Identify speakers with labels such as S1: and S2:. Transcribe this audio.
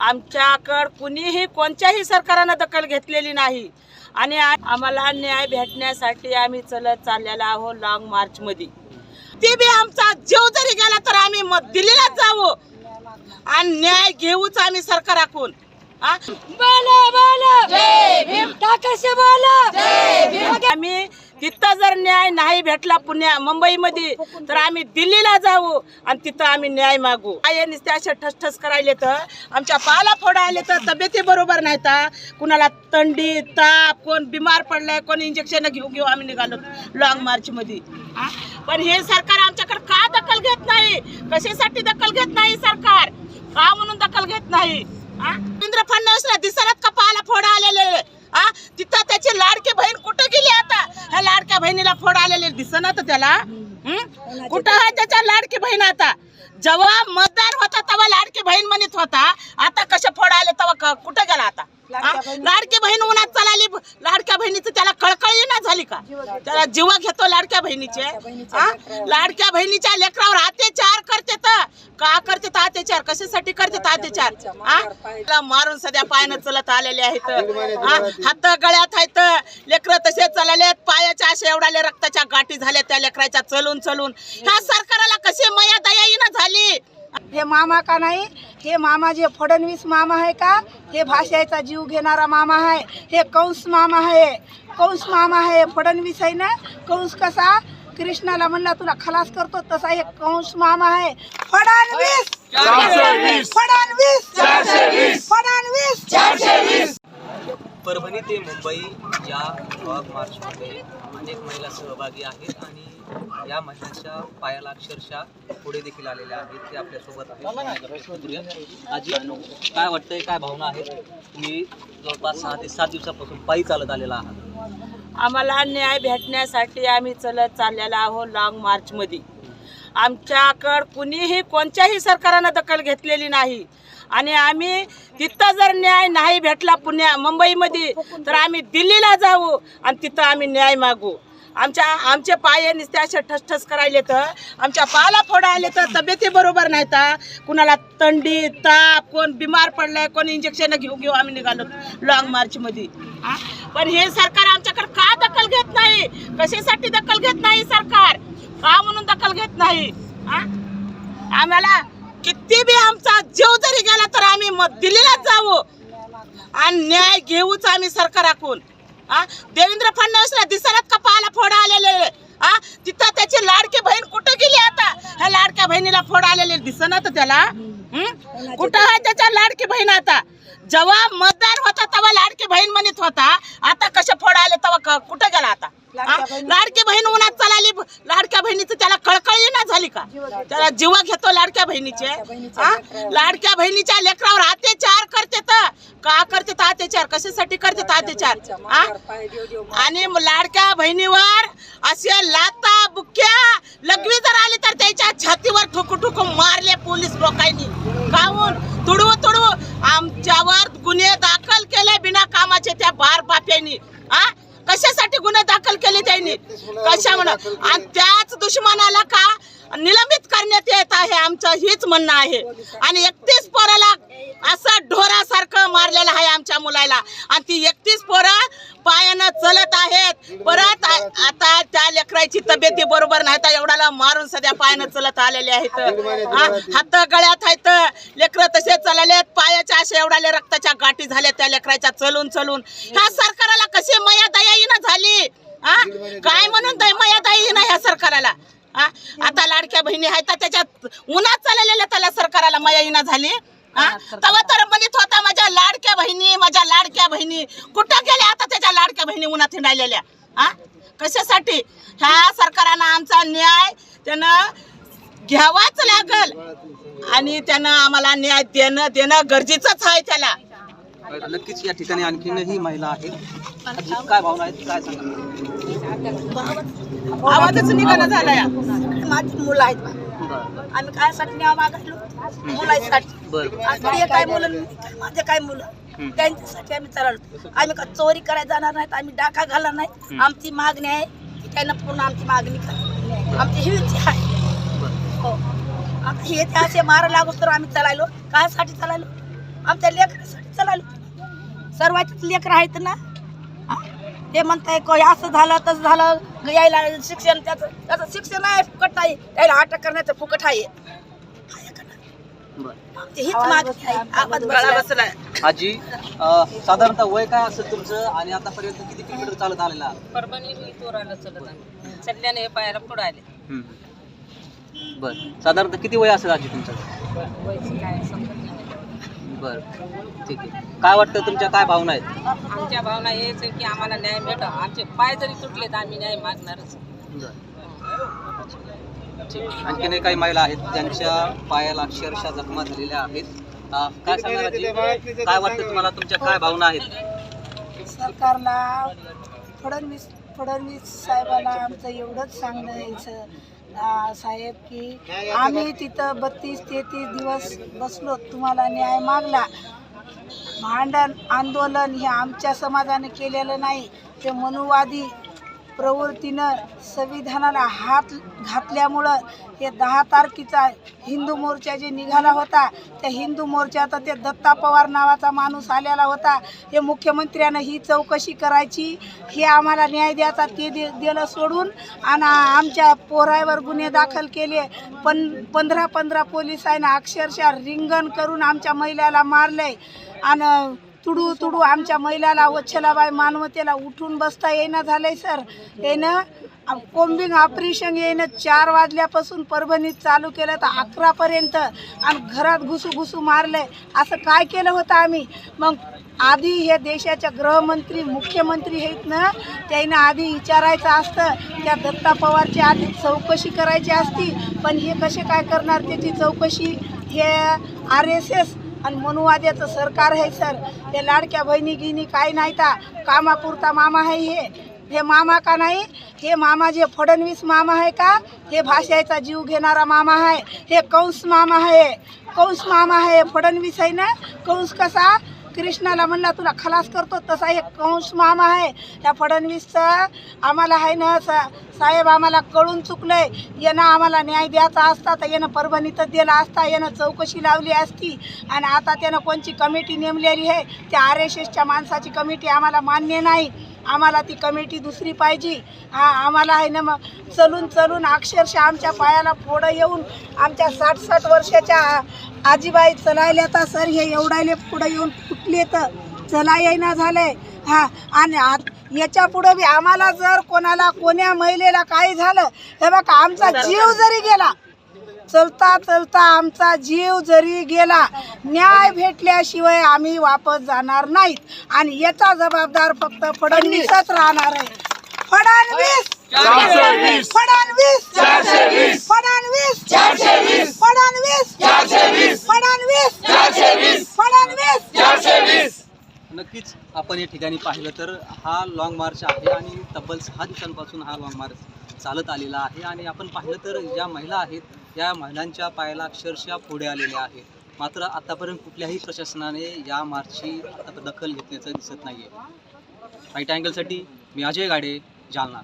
S1: आमच्याकडं कुणीही कोणत्याही सरकारनं दखल घेतलेली नाही. आणि आम्हाला न्याय भेटण्यासाठी आम्ही चलत चाललेलो आहोत लॉंग मार्च मध्ये ते बी आमचा जीव जरी गेला तर आम्ही दिल्लीलाच जाऊ आणि न्याय घेऊच आम्ही सरकाराकडून आ? आम्ही तिथं जर न्याय नाही भेटला पुण्या मुंबईमध्ये तर आम्ही दिल्लीला जाऊ आणि तिथं आम्ही न्याय मागू. काय नुसते असे ठसठस करायले तर आमच्या पाला फोडा आले तर तब्येती बरोबर नाही तर कुणाला थंडी ताप कोण बिमार पडलाय कोण इंजेक्शन घेऊ घेऊ आम्ही निघालो लॉंग मार्चमध्ये पण हे सरकार आमच्याकडे का दखल घेत नाही? कशासाठी दखल घेत नाही सरकार? का म्हणून दखल घेत नाही? आ? देवेंद्र फडणवीसला का पाला फोडा आलेले आ तिथं त्याची लाडकी बहीण कुठं गेली आता ह्या लाडक्या बहिणीला फोड आलेले दिसना तर त्याला? कुठं आहे त्याच्या लाडकी बहीण आता? जेव्हा मतदान होता तेव्हा लाडकी बहीण म्हणत होता. आता कसे फोड आले तेव्हा कुठं गेला आता? लाडकी बहीण उन्हात चालली लाडक्या बहिणीचं त्याला कळकळी ना झाली का? त्याला जीव घेतो लाडक्या बहिणीचे? लाडक्या बहिणीच्या लेकरावर. अत्याचार करते तर का करते तर अत्याचार? कशासाठी करते तर अत्याचार? मारून सध्या पायानं चलत आलेले आहेत? हात गळ्यात आहेत. लेकर तसे चालले पायाच्या अशा एवढ्या रक्ताच्या गाठी झाल्या त्या लेकराच्या चलून चलून. ह्या सरकाराला कशी मया दया येईना झाली?
S2: हे मामा का नाही? हे मामा जे फडणवीस मामा आहे का? हे भाषेचा जीव घेणारा मामा आहे. हे कंस मामा आहे. कंस मामा आहे फडणवीस आहे ना? कंस कसा? कृष्णाला म्हणला तुला खलास करतो तसा हे कंस मामा आहे. फडणवीस! फडणवीस! फडणवीस!
S3: परभणी ते मुंबई या मार्चमध्ये अनेक महिला सहभागी आहेत आणि या महिलांच्या पायाला अक्षरशः पुढे देखील आलेल्या आहेत. ते आपल्यासोबत आहेत. आजी काय वाटतंय काय भावना आहेत? तुम्ही जवळपास सहा ते सात दिवसापासून पायी चालत आलेला आहात.
S1: आम्हाला न्याय भेटण्यासाठी आम्ही चलत चाललेला आहोत लॉंग मार्चमध्ये आमच्याकडं कुणीही कोणत्याही सरकारनं दखल घेतलेली नाही. आणि आम्ही तिथं जर न्याय नाही भेटला पुण्या मुंबईमध्ये तर आम्ही दिल्लीला जाऊ आणि तिथं आम्ही न्याय मागू. आमच्या आमचे पाय नुसते असे ठसठस करायले तर आमच्या पायाला फोडा आले तर तब्येती बरोबर नाही तर कुणाला थंडी ताप कोण बिमार पडलाय कोण इंजेक्शन घेऊ घेऊ आम्ही निघालो लॉंग मार्चमध्ये पण हे सरकार आमच्याकडे का दखल घेत नाही? कशासाठी दखल घेत नाही सरकार? का म्हणून दखल घेत नाही? आम्हाला किती बी आमचा जीव जरी गेला तर आम्ही मग दिल्लीलाच जाऊ आणि न्याय घेऊच आम्ही सरकाराकून आ? देवेंद्र फडणवीसला दिसतात का पाला फोडा आलेले? आ तिथं त्याची लाडकी बहीण कुठं गेली आता? ह्या लाडक्या बहिणीला फोड आलेले दिसना तर त्याला. हं? कुठं आहे त्याच्या लाडकी बहीण आता? जेव्हा मतदान होता तेव्हा लाडकी बहीण म्हणत होता आता कसे फोड आले तेव्हा कुठं गेला आता? लाडकी बहीण उन्हात चालली लाडक्या बहिणीचं त्याला कळकळी ना झाली का? त्याला जीव घेतो लाडक्या बहिणीचे? लाडक्या बहिणीच्या लेकरावर. तर का करते तर अत्याचार? कशासाठी करते तर अत्याचार? आणि लाडक्या बहिणीवर असे लाता बुक्या लघवी जर आली तर त्याच्या छातीवर ठोकू ठोकू मारले पोलीस लोकांनी. काहून? तुडवू तुडवू. आमच्यावर गुन्हे दाखल केले बिना कामाचे त्या बार बाप्यांनी. आ? कशासाठी गुन्हे दाखल केले त्यांनी? कशा म्हणून आणि त्याच दुश्मनाला का निलंबित करण्यात येत आहे? आमचं हेच म्हणणं आहे. आणि एकतीस पोराला असं ढोरासारखं मारलेलं आहे आमच्या मुलाला. आणि ती एकतीस पोरं पायानं चलत आहेत. परत आता त्या लेकराची तब्येती बरोबर नाही तर एवढ्याला मारून सध्या पायानं चलत आलेले आहेत. हात गळ्यात आहेत. लेकरं तसे चालले पायाच्या अशा एवढ्याले रक्ताच्या गाठी झाल्या त्या लेकराच्या चलून चलून. ह्या सरकाराला कशी मया दया झाली? हा? काय म्हणून दय मया दया ह्या सरकाराला? आता लाडक्या बहिणी आहेत त्याच्यात उन्हात चाललेल्या त्याला सरकाराला मया झाली? हा तेव्हा तर म्हणत होता माझ्या लाडक्या बहिणी माझ्या लाडक्या बहिणी कुठं गेल्या आता त्याच्या लाडक्या बहिणी उन्हात हिंडायलेल्या हा कशासाठी ह्या सरकारानं आमचा न्याय त्यानं घ्यावाच लागल आणि त्यानं आम्हाला न्याय देणं देणं गरजेचंच आहे त्याला
S3: नक्कीच या ठिकाणी आणखीनही महिला आहेत काय भावना आहेत काय सांगा
S1: आवाजच निघाला झालाय
S2: माझी मुलं आहेत आम्ही कायसाठी न्याय मागायलो. मुलांसाठी. काय मुलं काय माझे काय मुलं. त्यांच्यासाठी आम्ही चाललो. आम्ही का चोरी करायला जाणार नाहीत? आम्ही डाका घालणार नाही. आमची मागणी आहे की त्यांना पूर्ण आमची मागणी करा. आमची ही इच्छा आहे. हो. आता हे ते असे मारा लागू तर आम्ही चालायलो. कायसाठी चालायलो? आमच्या लेकरासाठी चला सर्वांचीच लेकर आहेत ना? ते म्हणताय को असं झालं तसं झालं यायला शिक्षण त्याचं त्याचं शिक्षण आहे फुकट नाही यायला अटक करण्याचं फुकट आहे. हीच मागणी आहे. आवाज
S1: गळा
S2: बसलाय.
S1: बसलाय
S3: आजी अं, साधारणतः वय काय असेल तुमचं? आणि आतापर्यंत किती किलोमीटर चालत आलेला? आहात?
S1: परभणी मी तोराला चलत आम्ही चढल्याने हे पायाला पुढे आले.
S3: हम्म. बरं. साधारणतः किती वय असेल आजी तुमचं?
S1: वयचं काय समजत नाही.
S3: बरं. ठीक आहे. काय वाटतं तुमच्या काय भावना आहेत?
S1: आमच्या भावना हेच आहे की आम्हाला न्याय भेटा आमचे पाय जरी तुटले तर आम्ही न्याय मागणारच.
S3: ठीक आणखीनही काही महिला आहेत ज्यांच्या पायाला अक्षरशः जखमा झालेल्या आहेत. अं, काय सांगणार आजी? काय वाटतं तुम्हाला? तुमच्या काय भावना आहेत?
S2: सरकारला फडणवीस फडणवीस साहेबाला आमचं एवढंच सांगणं यायचं साहेब की आम्ही तिथं बत्तीस तेहतीस दिवस बसलो. तुम्हाला न्याय मागला. भांडण आंदोलन हे आमच्या समाजाने केलेलं नाही. ते मनुवादी प्रवृत्तीनं संविधानाला हात घातल्यामुळं हे दहा तारखेचा हिंदू मोर्चा जे निघाला होता त्या हिंदू मोर्चात ते दत्ता पवार नावाचा माणूस आलेला होता. हे मुख्यमंत्र्यानं ही चौकशी करायची हे आम्हाला न्याय द्यायचा ते दे दिलं सोडून आणि आमच्या पोरावर गुन्हे दाखल केले. पण पंधरा पंधरा पोलिसांना अक्षरशः रिंगण करून आमच्या महिलाला मारलंय. आणि तुडू तुडू आमच्या महिलाला वच्छलाबाई मानवतेला उठून बसता येईना झालंय सर. येणं कोम्बिंग ऑपरेशन येणं चार वाजल्यापासून परभणीत चालू केलं तर अकरापर्यंत आणि घरात घुसू घुसू मारलंय. असं काय केलं होतं आम्ही? मग आधी हे देशाच्या गृहमंत्री मुख्यमंत्री आहेत ना त्यानं आधी विचारायचं असतं. त्या दत्ता पवारची आधी चौकशी करायची असती. पण हे कसे काय करणार त्याची चौकशी? हे आर एस एस आणि मनुवाद्याचं सरकार आहे सर. ते लाडक्या बहिणी गिनी काय नाही ता. कामापुरता मामा आहे हे. हे मामा का नाही? हे मामा जे फडणवीस मामा आहे का? हे भाषेचा जीव घेणारा मामा आहे. हे कंस मामा आहे. कंस मामा आहे फडणवीस आहे ना? कंस कसा? कृष्णाला म्हणला तुला खलास करतो तसा हे कंस मामा आहे. त्या फडणवीसचं आम्हाला आहे ना सा साहेब आम्हाला कळून चुकलंय. यानं आम्हाला न्याय द्यायचा असता तर यानं परभणीतच दिला असता यानं चौकशी लावली असती. आणि आता त्यानं कोणची कमिटी नेमलेली आहे? त्या आर एस एसच्या माणसाची कमिटी आम्हाला मान्य नाही. आम्हाला ती कमिटी दुसरी पाहिजे. हा आम्हाला आहे ना मग चलून चलून अक्षरशः आमच्या पायाला फोडं येऊन आमच्या साठ साठ वर्षाच्या आजीबाई चलायल्या तर सर हे एवढाले पुढं येऊन फुटले तर चला येईना झालंय. हा आणि आत याच्या पुढं बी आम्हाला जर कोणाला कोण्या महिलेला काही झालं हे बघा आमचा जीव जरी गेला चलता चलता आमचा जीव जरी गेला न्याय भेटल्याशिवाय आम्ही वापस जाणार नाहीत. आणि याचा जबाबदार फक्त फडणवीसच राहणार आहे. फडणवीस! फडणवीस! फडणवीस! फडणवीस! फडणवीस! फडणवीस! फडणवीस
S3: नक्कीच आपण या ठिकाणी पाहिलं तर हा लॉंग मार्च आहे आणि तब्बल सहा दिवसांपासून हा लॉंग मार्च चालत आलेला आहे. आणि आपण पाहिलं तर ज्या महिला आहेत या महिलांच्या पायाला अक्षरशः पुढे आलेल्या आहेत मात्र आतापर्यंत कुठल्याही प्रशासनाने या मार्चची आता दखल घेतल्याचं दिसत नाही आहे राईट अँगलसाठी मी अजय गाडे जालना.